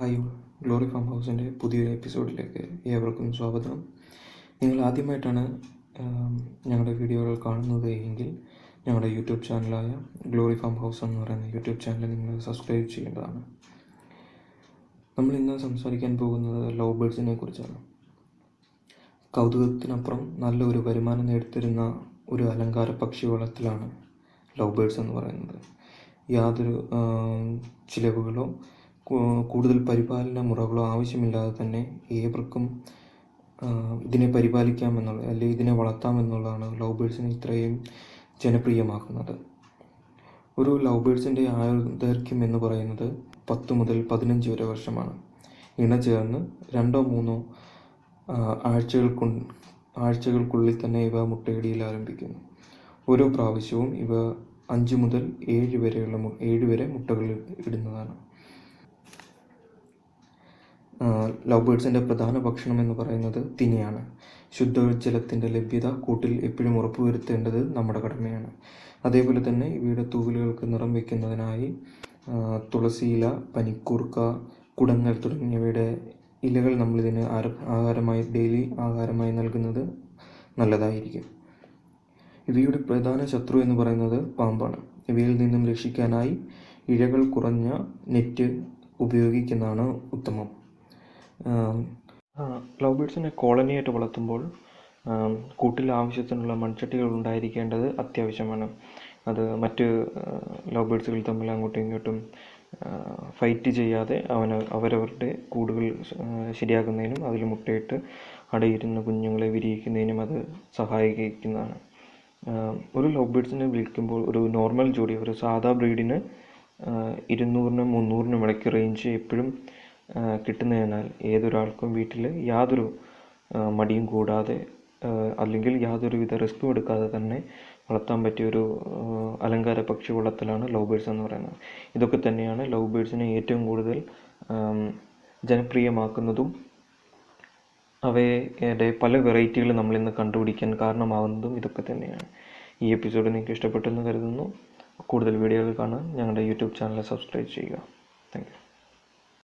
Hi glory farm ഹൗസിന്റെ പുതിയൊരു എപ്പിസോഡിലേക്ക് ഏവർക്കും സ്വാഗതം. നിങ്ങൾ ആദ്യമായിട്ടാണ് ഞങ്ങളുടെ വീഡിയോകൾ കാണുന്നത് എങ്കിൽ ഞങ്ങളുടെ യൂട്യൂബ് ചാനലായ ഗ്ലോറി ഫാം ഹൗസ് എന്ന് പറയുന്ന യൂട്യൂബ് ചാനൽ നിങ്ങൾ സബ്സ്ക്രൈബ് ചെയ്യേണ്ടതാണ്. നമ്മൾ ഇന്ന് സംസാരിക്കാൻ പോകുന്നത് ലവ് ബേഡ്സിനെ കുറിച്ചാണ്. കൗതുകത്തിനപ്പുറം നല്ലൊരു വരുമാനം നേടിത്തരുന്ന ഒരു അലങ്കാര പക്ഷി വളത്തിലാണ് ലവ് ബേഡ്സ് എന്ന് പറയുന്നത്. യാതൊരു ചിലവുകളോ കൂടുതൽ പരിപാലന മുറകളോ ആവശ്യമില്ലാതെ തന്നെ ഏവർക്കും ഇതിനെ പരിപാലിക്കാമെന്നുള്ള അല്ലെങ്കിൽ ഇതിനെ വളർത്താമെന്നുള്ളതാണ് ലവ് ബേഡ്സിനെ ഇത്രയും ജനപ്രിയമാക്കുന്നത്. ഒരു ലവ് ബേഡ്സിന്റെ ആയുർദൈർഘ്യം എന്ന് പറയുന്നത് പത്ത് മുതൽ പതിനഞ്ച് വരെ വർഷമാണ്. ഇണ ചേർന്ന് രണ്ടോ മൂന്നോ ആഴ്ചകൾക്കു ആഴ്ചകൾക്കുള്ളിൽ തന്നെ ഇവ മുട്ടയിടയിൽ ആരംഭിക്കുന്നു. ഓരോ പ്രാവശ്യവും ഇവ അഞ്ച് മുതൽ ഏഴ് വരെയുള്ള ഏഴ് വരെ മുട്ടകളിൽ ഇടുന്നതാണ്. ലവ് ബേഡ്സിന്റെ പ്രധാന ഭക്ഷണം എന്ന് പറയുന്നത് തിനിയാണ്. ശുദ്ധജലത്തിന്റെ ലഭ്യത കൂട്ടിൽ എപ്പോഴും ഉറപ്പുവരുത്തേണ്ടത് നമ്മുടെ കടമയാണ്. അതേപോലെ തന്നെ ഇവയുടെ തൂവലുകൾക്ക് നിറം വയ്ക്കുന്നതിനായി തുളസിയില പനിക്കൂർക്ക കുടങ്ങൾ തുടങ്ങിയവയുടെ ഇലകൾ നമ്മളിതിന് ആര- ആഹാരമായി ഡെയിലി ആഹാരമായി നൽകുന്നത് നല്ലതായിരിക്കും. ഇവയുടെ പ്രധാന ശത്രു എന്ന് പറയുന്നത് പാമ്പാണ്. ഇവയിൽ നിന്നും രക്ഷിക്കാനായി ഇഴകൾ കുറഞ്ഞ നെറ്റ് ഉപയോഗിക്കുന്നതാണ് ഉത്തമം. ലവ് ബേഡ്സിനെ കോളനിയായിട്ട് വളർത്തുമ്പോൾ കൂട്ടിൽ ആവശ്യത്തിനുള്ള മൺചട്ടികൾ ഉണ്ടായിരിക്കേണ്ടത് അത്യാവശ്യമാണ്. അത് മറ്റ് ലവ് ബേഡ്സുകൾ തമ്മിൽ അങ്ങോട്ടും ഇങ്ങോട്ടും ഫൈറ്റ് ചെയ്യാതെ അവന് അവരവരുടെ കൂടുകൾ ശരിയാക്കുന്നതിനും അതിൽ മുട്ടയിട്ട് അടയിരുന്ന കുഞ്ഞുങ്ങളെ വിരിയിക്കുന്നതിനും അത് സഹായിക്കുന്നതാണ്. ഒരു ലവ് ബേഡ്സിനെ വിൽക്കുമ്പോൾ ഒരു നോർമൽ ജോഡി ഒരു സാധാ ബ്രീഡിന് ഇരുന്നൂറിനും മുന്നൂറിനും ഇടയ്ക്ക് റേഞ്ച് എപ്പോഴും കിട്ടുന്നതിനാൽ ഏതൊരാൾക്കും വീട്ടിൽ യാതൊരു മടിയും കൂടാതെ അല്ലെങ്കിൽ യാതൊരുവിധ റിസ്ക്കും എടുക്കാതെ തന്നെ വളർത്താൻ പറ്റിയ ഒരു അലങ്കാര പക്ഷി വളർത്തലാണ് ലവ് ബേഡ്സ് എന്ന് പറയുന്നത്. ഇതൊക്കെ തന്നെയാണ് ലവ് ബേഡ്സിനെ ഏറ്റവും കൂടുതൽ ജനപ്രിയമാക്കുന്നതും അവയുടെ പല വെറൈറ്റികൾ നമ്മൾ ഇന്ന് കണ്ടുപിടിക്കാൻ കാരണമാകുന്നതും ഇതൊക്കെ തന്നെയാണ്. ഈ എപ്പിസോഡ് നിങ്ങൾക്ക് ഇഷ്ടപ്പെട്ടെന്ന് കരുതുന്നു. കൂടുതൽ വീഡിയോകൾ കാണാൻ ഞങ്ങളുടെ യൂട്യൂബ് ചാനൽ സബ്സ്ക്രൈബ് ചെയ്യുക. Thank you.